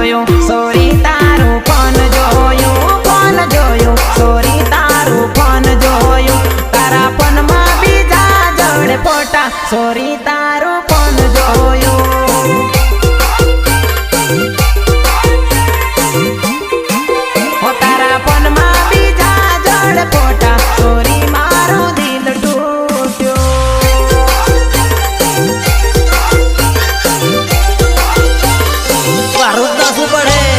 Sorry તારું phone જોયું phone sorry તારું ફોન જોયું, તારા ફોનમાં સોરી તારું ફોન જોયો. das Uberê